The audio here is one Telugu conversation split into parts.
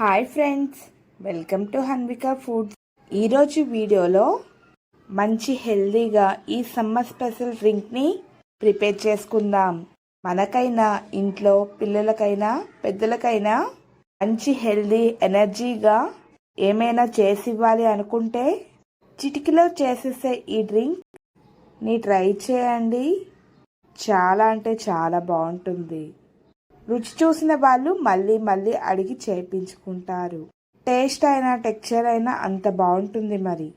Hi friends welcome to Hanvika foods. ఈరోజు వీడియోలో మంచి హెల్దీగా ఈ సమ్మర్ స్పెషల్ డ్రింక్ని ప్రిపేర్ చేసుకుందాం. మనకైనా ఇంట్లో పిల్లలకైనా పెద్దలకైనా మంచి హెల్దీ ఎనర్జీగా ఏమైనా చేసి ఇవ్వాలి అనుకుంటే చిటికలో చేసేసే ఈ డ్రింక్ని ట్రై చేయండి. చాలా అంటే చాలా బాగుంటుంది. రుచి చూసిన వాళ్ళు మళ్ళీ మళ్ళీ అడిగి చేయించుకుంటారు టేస్ట్ అయినా టెక్చర్ అయినా అంత బాగుంటుంది మరి.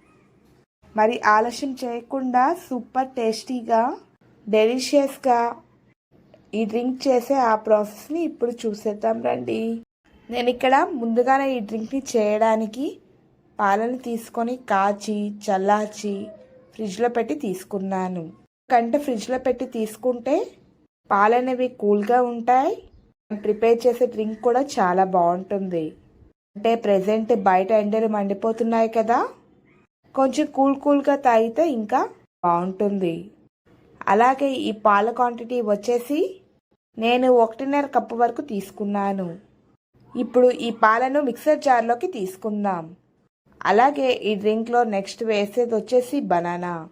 మరి ఆలస్యం చేయకుండా సూపర్ టేస్టీగా డెలిషియస్గా ఈ డ్రింక్ చేసే ఆ ప్రాసెస్ని ఇప్పుడు చూసేద్దాం రండి. నేను ఇక్కడ ముందుగానే ఈ డ్రింక్ని చేయడానికి పాలను తీసుకొని కాచి చల్లార్చి ఫ్రిడ్జ్లో పెట్టి తీసుకున్నాను. కంటే ఫ్రిడ్జ్లో పెట్టి తీసుకుంటే పాలనేవి కూల్గా ఉంటాయి. ప్రిపేర్ చేసే డ్రింక్ కూడా చాలా బాగుంటుంది. అంటే ప్రెజెంట్ బయట ఎండలు మండిపోతున్నాయి కదా. కొంచెం కూల్ కూల్గా తాగితే ఇంకా బాగుంటుంది. అలాగే ఈ పాల క్వాంటిటీ వచ్చేసి నేను ఒకటిన్నర కప్పు వరకు తీసుకున్నాను. ఇప్పుడు ఈ పాలను మిక్సర్ జార్లోకి తీసుకుందాం. అలాగే ఈ డ్రింక్లో నెక్స్ట్ వేసేది వచ్చేసి బనానా.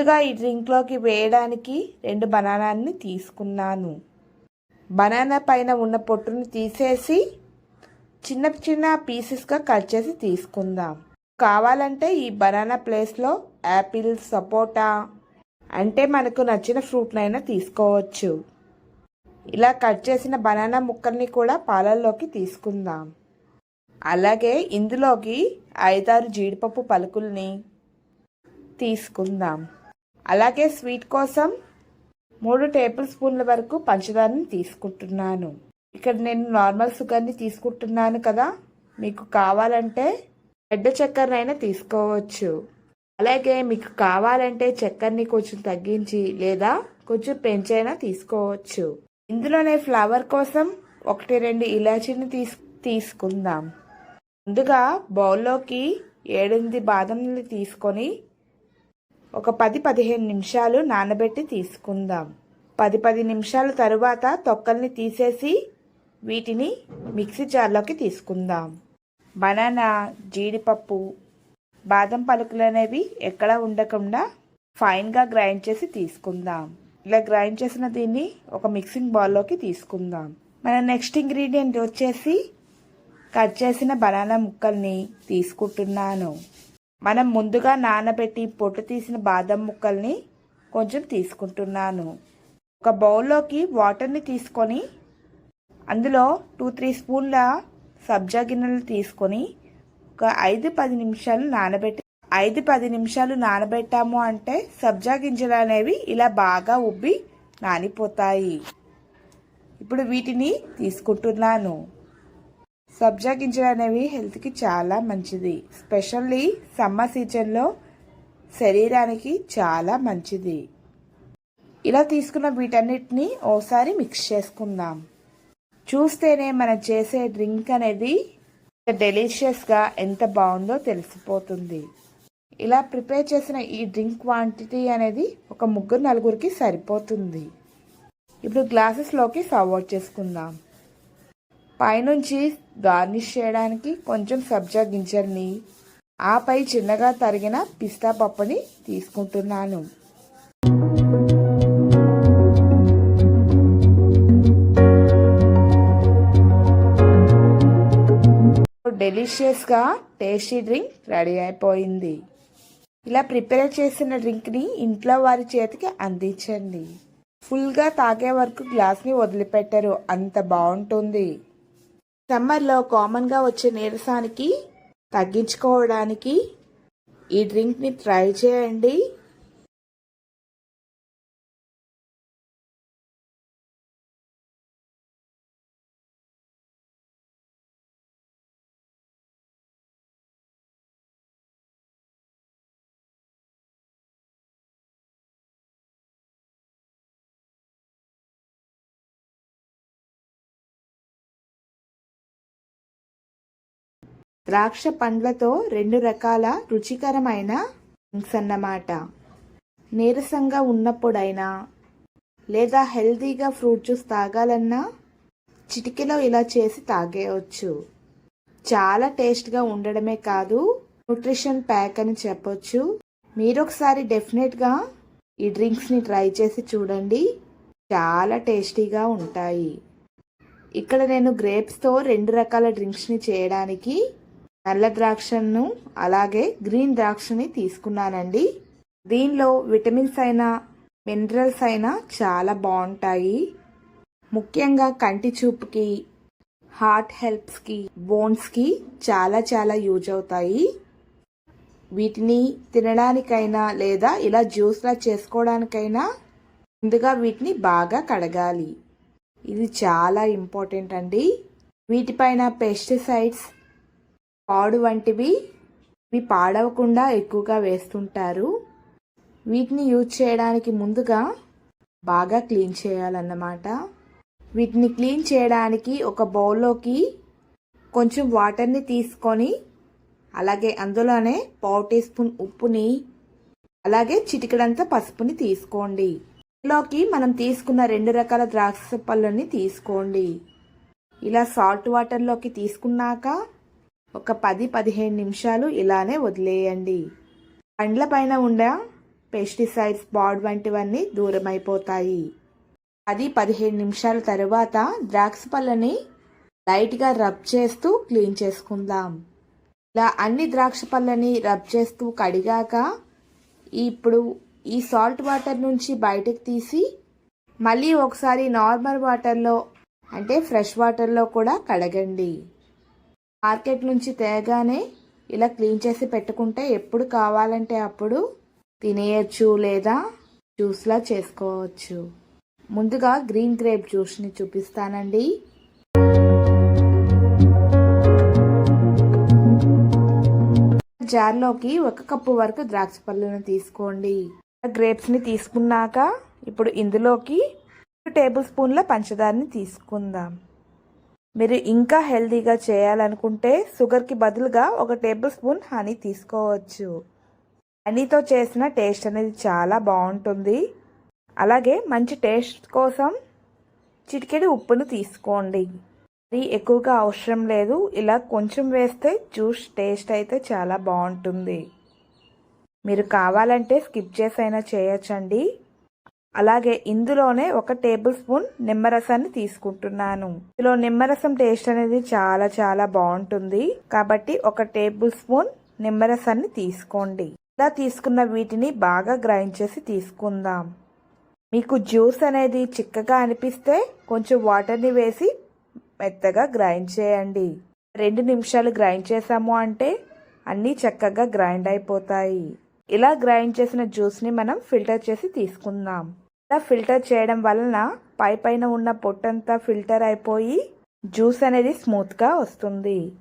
ముందుగా ఈ డ్రింక్లోకి వేయడానికి రెండు బనానాన్ని తీసుకున్నాను. బనానా పైన ఉన్న పొట్టుని తీసేసి చిన్న చిన్న పీసెస్గా కట్ చేసి తీసుకుందాం. కావాలంటే ఈ బనానా ప్లేస్లో యాపిల్ సపోటా అంటే మనకు నచ్చిన ఫ్రూట్నైనా తీసుకోవచ్చు. ఇలా కట్ చేసిన బనానా ముక్కల్ని కూడా పాలల్లోకి తీసుకుందాం. అలాగే ఇందులోకి ఐదారు జీడిపప్పు పలుకుల్ని తీసుకుందాం. అలాగే స్వీట్ కోసం మూడు టేబుల్ స్పూన్ల వరకు పంచదారని తీసుకుంటున్నాను. ఇక్కడ నేను నార్మల్ షుగర్ని తీసుకుంటున్నాను కదా. మీకు కావాలంటే పెద్ద చక్కెరనైనా తీసుకోవచ్చు. అలాగే మీకు కావాలంటే చక్కెరని కొంచెం తగ్గించి లేదా కొంచెం పెంచైనా తీసుకోవచ్చు. ఇందులోనే ఫ్లవర్ కోసం ఒకటి రెండు ఇలాచీని తీసు తీసుకుందాం. ముందుగా బౌల్లోకి ఏడెనిమిది బాదంని తీసుకొని ఒక పది పదిహేను నిమిషాలు నానబెట్టి తీసుకుందాం. పది పది నిమిషాల తరువాత తొక్కల్ని తీసేసి వీటిని మిక్సీ జార్లోకి తీసుకుందాం. బనానా జీడిపప్పు బాదం పలుకులు అనేవి ఎక్కడ ఉండకుండా ఫైన్గా గ్రైండ్ చేసి తీసుకుందాం. ఇలా గ్రైండ్ చేసిన దీన్ని ఒక మిక్సింగ్ బౌల్లోకి తీసుకుందాం. మన నెక్స్ట్ ఇంగ్రీడియంట్ వచ్చేసి కట్ చేసిన బనానా ముక్కల్ని తీసుకుంటున్నాను. మనం ముందుగా నానబెట్టి పొట్టు తీసిన బాదం ముక్కల్ని కొంచెం తీసుకుంటున్నాను. ఒక బౌల్లోకి వాటర్ని తీసుకొని అందులో టూ త్రీ స్పూన్ల సబ్జా గిన్నెలు తీసుకొని ఒక ఐదు పది నిమిషాలు నానబెట్టి ఐదు పది నిమిషాలు నానబెట్టాము అంటే సబ్జా గింజలు అనేవి ఇలా బాగా ఉబ్బి నానిపోతాయి. ఇప్పుడు వీటిని తీసుకుంటున్నాను. సబ్జా గింజలు అనేవి హెల్త్కి చాలా మంచిది. స్పెషల్లీ సమ్మర్ సీజన్లో శరీరానికి చాలా మంచిది. ఇలా తీసుకున్న వీటన్నిటిని ఓసారి మిక్స్ చేసుకుందాం. చూస్తేనే మనం చేసే డ్రింక్ అనేది డెలిషియస్గా ఎంత బాగుందో తెలిసిపోతుంది. ఇలా ప్రిపేర్ చేసిన ఈ డ్రింక్ క్వాంటిటీ అనేది ఒక ముగ్గురు నలుగురికి సరిపోతుంది. ఇప్పుడు గ్లాసెస్లోకి సర్వ్ అవుట్ చేసుకుందాం. పైనుంచి గార్నిష్ చేయడానికి కొంచెం సబ్జా గింజల్ని ఆపై చిన్నగా తరిగిన పిస్తా పప్పుని తీసుకుంటున్నాను. డెలిషియస్గా టేస్టీ డ్రింక్ రెడీ అయిపోయింది. ఇలా ప్రిపేర్ చేసిన డ్రింక్ని ఇంట్లో వారి చేతికి అందించండి. ఫుల్గా తాగే వరకు గ్లాస్ని వదిలిపెట్టరు అంత బాగుంటుంది. సమ్మర్లో కామన్గా వచ్చే నీరసానికి తగ్గించుకోవడానికి ఈ డ్రింక్ని ట్రై చేయండి. ద్రాక్ష పండ్లతో రెండు రకాల రుచికరమైన డ్రింక్స్ అన్నమాట. నీరసంగా ఉన్నప్పుడైనా లేదా హెల్తీగా ఫ్రూట్ జ్యూస్ తాగాలన్నా చిటికెలో ఇలా చేసి తాగేయవచ్చు చాలా టేస్ట్గా ఉండడమే కాదు న్యూట్రిషన్ ప్యాక్ అని చెప్పొచ్చు. మీరు ఒకసారి డెఫినెట్గా ఈ డ్రింక్స్ని ట్రై చేసి చూడండి. చాలా టేస్టీగా ఉంటాయి. ఇక్కడ నేను గ్రేప్స్తో రెండు రకాల డ్రింక్స్ని చేయడానికి నల్ల ద్రాక్షను అలాగే గ్రీన్ ద్రాక్షని తీసుకున్నానండి. దీనిలో విటమిన్స్ అయినా మినరల్స్ అయినా చాలా బాగుంటాయి. ముఖ్యంగా కంటి చూపుకి హార్ట్ హెల్ప్స్కి బోన్స్కి చాలా చాలా యూజ్ అవుతాయి. వీటిని తినడానికైనా లేదా ఇలా జ్యూస్లా చేసుకోవడానికైనా ముందుగా వీటిని బాగా కడగాలి. ఇది చాలా ఇంపార్టెంట్ అండి. వీటిపైన పెస్టిసైడ్స్ పాడు వంటివి ఇవి పాడవకుండా ఎక్కువగా వేస్తుంటారు. వీటిని యూజ్ చేయడానికి ముందుగా బాగా క్లీన్ చేయాలన్నమాట. వీటిని క్లీన్ చేయడానికి ఒక బౌల్లోకి కొంచెం వాటర్ని తీసుకొని అలాగే అందులోనే పావు టీ స్పూన్ ఉప్పుని అలాగే చిటికడంత పసుపుని తీసుకోండి. ఇందులోకి మనం తీసుకున్న రెండు రకాల ద్రాక్ష పళ్ళని తీసుకోండి. ఇలా సాల్ట్ వాటర్లోకి తీసుకున్నాక ఒక పది పదిహేను నిమిషాలు ఇలానే వదిలేయండి. పండ్ల పైన ఉన్న పెస్టిసైడ్స్ బాడ్ వంటివన్నీ దూరం అయిపోతాయి పది పదిహేను నిమిషాల తర్వాత ద్రాక్ష పళ్ళని లైట్గా రబ్ చేస్తూ క్లీన్ చేసుకుందాం. ఇలా అన్ని ద్రాక్ష పళ్ళని రబ్ చేస్తూ కడిగాక ఇప్పుడు ఈ సాల్ట్ వాటర్ నుంచి బయటకు తీసి మళ్ళీ ఒకసారి నార్మల్ వాటర్లో అంటే ఫ్రెష్ వాటర్లో కూడా కడగండి. మార్కెట్ నుంచి తేగానే ఇలా క్లీన్ చేసి పెట్టుకుంటే ఎప్పుడు కావాలంటే అప్పుడు తినేయచ్చు లేదా జ్యూస్లా చేసుకోవచ్చు. ముందుగా గ్రీన్ గ్రేప్ జ్యూస్ని చూపిస్తానండి. జార్లోకి ఒక కప్పు వరకు ద్రాక్ష పళ్ళను తీసుకోండి. గ్రేప్స్ని తీసుకున్నాక ఇప్పుడు ఇందులోకి టేబుల్ స్పూన్ల పంచదారని తీసుకుందాం. మీరు ఇంకా హెల్తీగా చేయాలనుకుంటే షుగర్కి బదులుగా ఒక టేబుల్ స్పూన్ హనీ తీసుకోవచ్చు. హనీతో చేసిన టేస్ట్ అనేది చాలా బాగుంటుంది. అలాగే మంచి టేస్ట్ కోసం చిటికెడి ఉప్పును తీసుకోండి. అది ఎక్కువగా అవసరం లేదు. ఇలా కొంచెం వేస్తే జ్యూస్ టేస్ట్ అయితే చాలా బాగుంటుంది. మీరు కావాలంటే స్కిప్ చేసైనా చేయొచ్చండి. అలాగే ఇందులోనే ఒక టేబుల్ స్పూన్ నిమ్మరసాన్ని తీసుకుంటున్నాను. ఇందులో నిమ్మరసం టేస్ట్ అనేది చాలా చాలా బాగుంటుంది. కాబట్టి ఒక టేబుల్ స్పూన్ నిమ్మరసాన్ని తీసుకోండి. ఇలా తీసుకున్న వీటిని బాగా గ్రైండ్ చేసి తీసుకుందాం. మీకు జ్యూస్ అనేది చిక్కగా అనిపిస్తే కొంచెం వాటర్ని వేసి మెత్తగా గ్రైండ్ చేయండి. రెండు నిమిషాలు గ్రైండ్ చేసాము అంటే అన్నీ చక్కగా గ్రైండ్ అయిపోతాయి. ఇలా గ్రైండ్ చేసిన జ్యూస్ని మనం ఫిల్టర్ చేసి తీసుకుందాం. ఇలా ఫిల్టర్ చేయడం వలన పై పైన ఉన్న పొట్టంతా ఫిల్టర్ అయిపోయి జ్యూస్ అనేది స్మూత్గా వస్తుంది.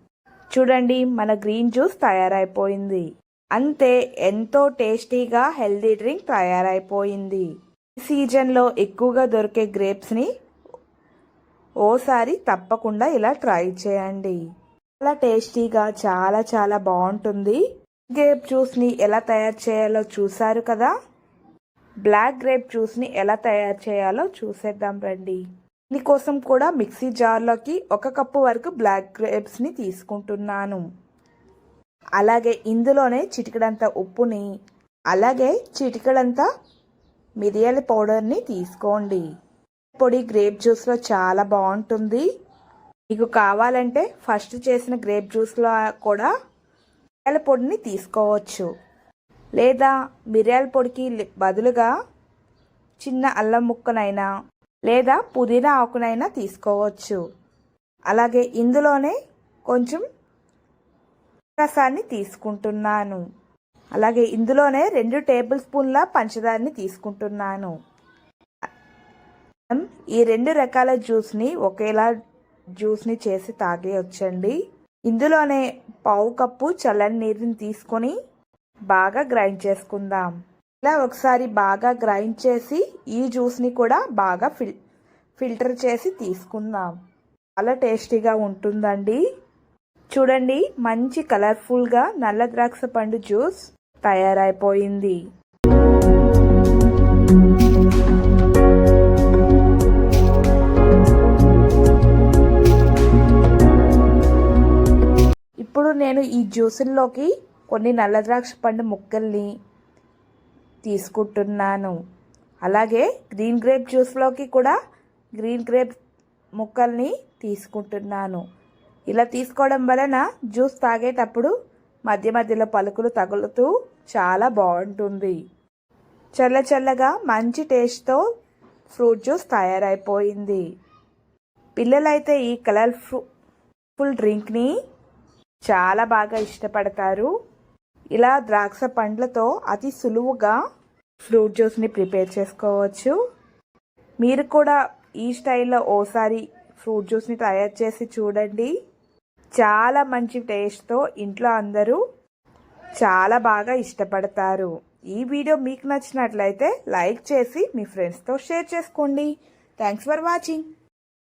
చూడండి మన గ్రీన్ జ్యూస్ తయారైపోయింది. అంతే ఎంతో టేస్టీగా హెల్దీ డ్రింక్ తయారైపోయింది. సీజన్లో ఎక్కువగా దొరికే గ్రేప్స్ని ఓసారి తప్పకుండా ఇలా ట్రై చేయండి. చాలా టేస్టీగా చాలా చాలా బాగుంటుంది. గ్రేప్ జ్యూస్ని ఎలా తయారు చేయాలో చూసారు కదా? బ్లాక్ గ్రేప్ జ్యూస్ని ఎలా తయారు చేయాలో చూసేద్దాం రండి. దీనికోసం కూడా మిక్సీ జార్లోకి ఒక కప్పు వరకు బ్లాక్ గ్రేప్స్ని తీసుకుంటున్నాను. అలాగే ఇందులోనే చిటికడంత ఉప్పుని అలాగే చిటికడంత మిరియాల పౌడర్ని తీసుకోండి. పొడి గ్రేప్ జ్యూస్లో చాలా బాగుంటుంది. మీకు కావాలంటే ఫస్ట్ చేసిన గ్రేప్ జ్యూస్లో కూడా మిరియాల పొడిని తీసుకోవచ్చు. లేదా మిరియాల పొడికి బదులుగా చిన్న అల్లం ముక్కనైనా లేదా పుదీనా ఆకునైనా తీసుకోవచ్చు. అలాగే ఇందులోనే కొంచెం రసాన్ని తీసుకుంటున్నాను. అలాగే ఇందులోనే రెండు టేబుల్ స్పూన్ల పంచదారని తీసుకుంటున్నాను. ఈ రెండు రకాల జ్యూస్ని ఒకేలా జ్యూస్ని చేసి తాగేయొచ్చండి. ఇందులోనే పావు కప్పు చల్లని నీరుని తీసుకొని బాగా గ్రైండ్ చేసుకుందాం. ఇలా ఒకసారి బాగా గ్రైండ్ చేసి ఈ జ్యూస్ని కూడా బాగా ఫిల్ ఫిల్టర్ చేసి తీసుకుందాం. చాలా టేస్టీగా ఉంటుందండి. చూడండి మంచి కలర్ఫుల్గా నల్ల ద్రాక్ష పండు జ్యూస్ తయారైపోయింది. ఇప్పుడు నేను ఈ జ్యూసుల్లోకి కొన్ని నల్ల ద్రాక్ష పండు ముక్కల్ని తీసుకుంటున్నాను. అలాగే గ్రీన్ గ్రేప్ జ్యూస్లోకి కూడా గ్రీన్ గ్రేప్ ముక్కల్ని తీసుకుంటున్నాను. ఇలా తీసుకోవడం వలన జ్యూస్ తాగేటప్పుడు మధ్య మధ్యలో పలుకులు తగులుతూ చాలా బాగుంటుంది. చల్ల చల్లగా మంచి టేస్ట్తో ఫ్రూట్ జ్యూస్ తయారైపోయింది. పిల్లలైతే ఈ కలర్ఫుల్ డ్రింక్ని చాలా బాగా ఇష్టపడతారు. ఇలా ద్రాక్ష పండ్లతో అతి సులువుగా ఫ్రూట్ జ్యూస్ని ప్రిపేర్ చేసుకోవచ్చు. మీరు కూడా ఈ స్టైల్లో ఓసారి ఫ్రూట్ జ్యూస్ని తయారు చేసి చూడండి. చాలా మంచి టేస్ట్తో ఇంట్లో అందరూ చాలా బాగా ఇష్టపడతారు. ఈ వీడియో మీకు నచ్చినట్లయితే లైక్ చేసి మీ ఫ్రెండ్స్తో షేర్ చేసుకోండి. Thanks for watching.